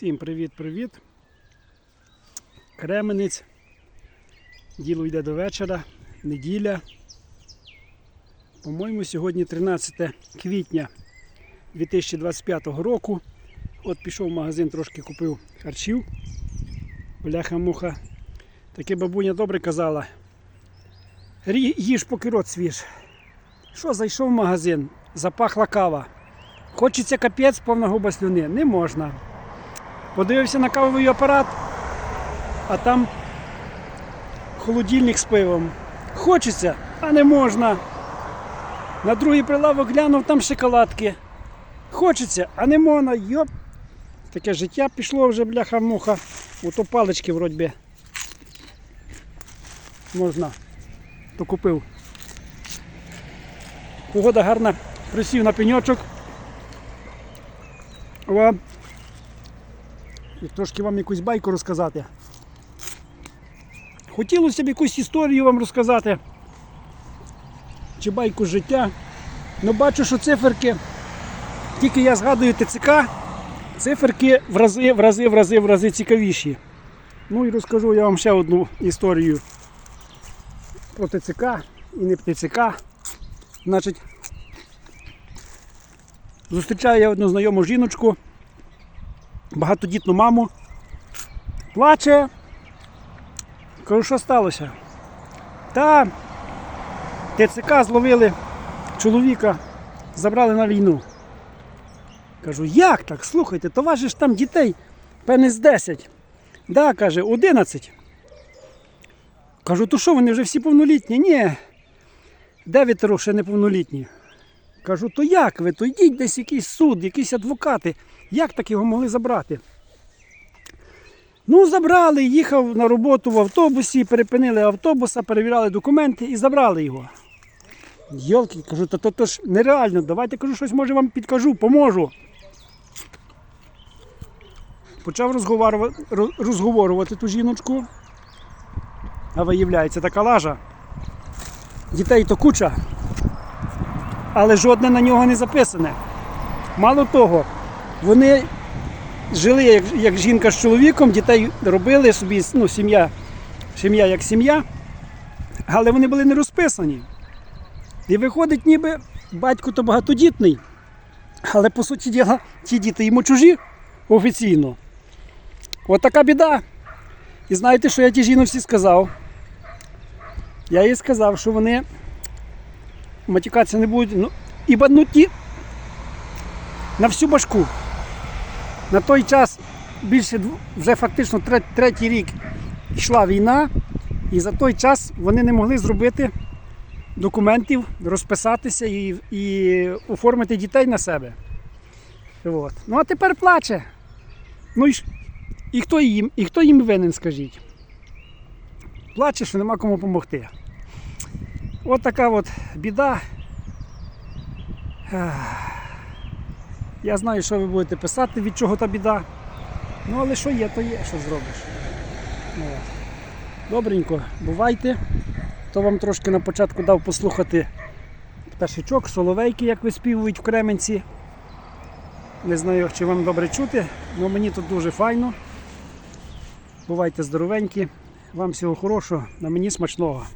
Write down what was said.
Всім привіт-привіт. Кременець. Діло йде до вечора, неділя. По-моєму, сьогодні 13 квітня 2025 року. От пішов в магазин, трошки купив харчів. Бляха-муха. Таке бабуня добре казала. «Рі- Їж поки рот свіж. Що зайшов в магазин? Запахла кава. Хочеться капець повна губа слюни. Не можна. Подивився на кавовий апарат, а там холодильник з пивом. Хочеться, а не можна. На другий прилавок глянув, там шоколадки. Хочеться, а не можна. Йоп. Таке життя пішло вже, бляха-муха. Ото палички вроді би. Можна. То купив. Погода гарна. Присів на пеньочок. О, і трошки вам якусь байку розказати. Хотілося б якусь історію вам розказати. Чи байку життя. Ну бачу, що циферки, тільки я згадую ТЦК, циферки в рази, в рази, в рази, в рази цікавіші. Ну і розкажу я вам ще одну історію про ТЦК і не ТЦК. Значить, зустрічаю я одну знайому жіночку багатодітну маму. Плаче. Кажу, що сталося? Та ТЦК зловили чоловіка, забрали на війну. Кажу, як так? Слухайте, то вас ж там дітей, певне, з 10. Да, каже, 11. Кажу, то що вони вже всі повнолітні? Ні. Дев'ятеро ще неповнолітні. Кажу, то як ви? То йдіть десь якийсь суд, якісь адвокати. Як так його могли забрати? Ну, забрали, їхав на роботу в автобусі, перепинили автобуса, перевіряли документи і забрали його. Йолки, кажу, то, то, то ж нереально, давайте кажу, щось може вам підкажу, поможу. Почав розговорювати, розговорювати ту жіночку. А виявляється, така лажа. Дітей то куча, але жодне на нього не записане. Мало того, вони жили як, як жінка з чоловіком, дітей робили собі, ну, сім'я, сім'я як сім'я, але вони були не розписані. І виходить, ніби батько то багатодітний, але по суті діла, ті діти йому чужі офіційно. От така біда. І знаєте, що я тій жіночці сказав? Я їй сказав, що вони матюкатися не будуть, ну, і баднуті на всю башку. На той час більше вже фактично третій рік йшла війна, і за той час вони не могли зробити документів, розписатися і, і оформити дітей на себе. От. Ну а тепер плаче. Ну і, і, хто їм, і хто їм винен, скажіть? Плаче, що нема кому допомогти. От така от біда. Я знаю, що ви будете писати, від чого та біда. Ну, але що є, то є, що зробиш. От. Добренько, бувайте. То вам трошки на початку дав послухати пташечок, соловейки, як виспівують в Кременці. Не знаю, чи вам добре чути, але мені тут дуже файно. Бувайте здоровенькі. Вам всього хорошого, на мені смачного.